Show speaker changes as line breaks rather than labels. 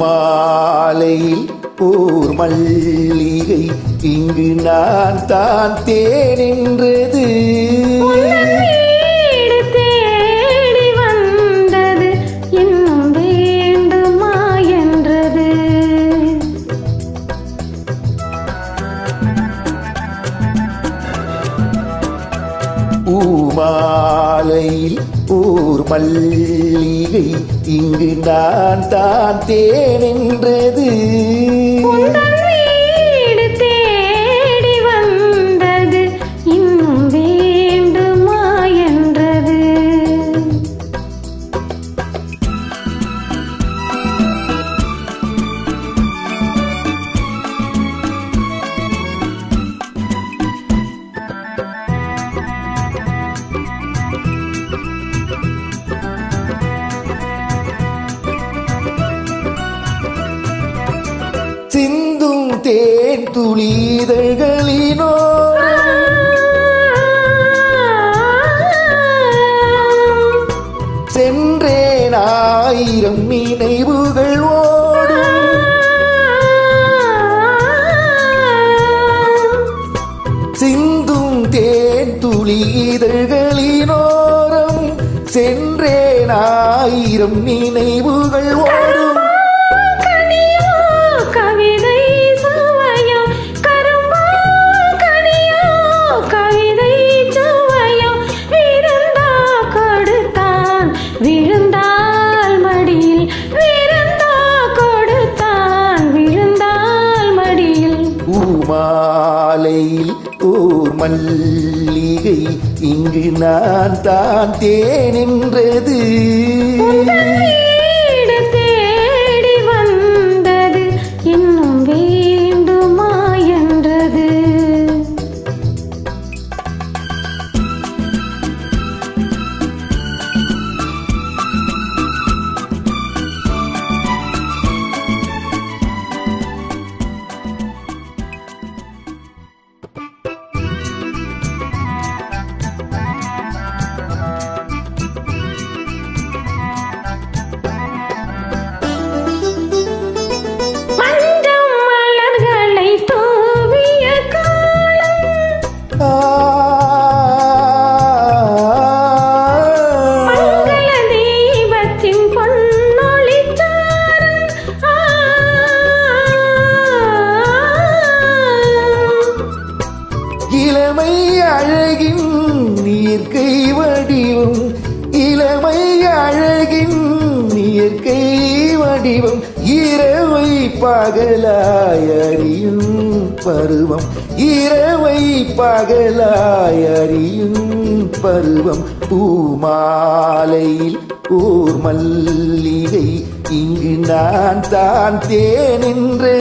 மாலையில் ஊர் மல்லிகை இங்கு நான் தான்
தேன்
மாலையில் ஊர் மல்லிகை இங்கு நான் தான் தேனின்றது
உந்தன்
துளிதழ்களினோ சென்றேன் ஆயிரம் நினைவுகள் ஓடும் சிந்தும் தேன் துளிதழ்களினோரம் சென்றேன் ஆயிரம் நினைவுகள் ஓடும் ஓர் மல்லிகை இங்கு நான் தான் தேனின்றது
வீடு
இரவை பகலாயறியும் பருவம். இரவை பகலாயறியும் பருவம். பூமாலையில் ஊர் மல்லிகை இங்கு நான் தான் தேனின்றது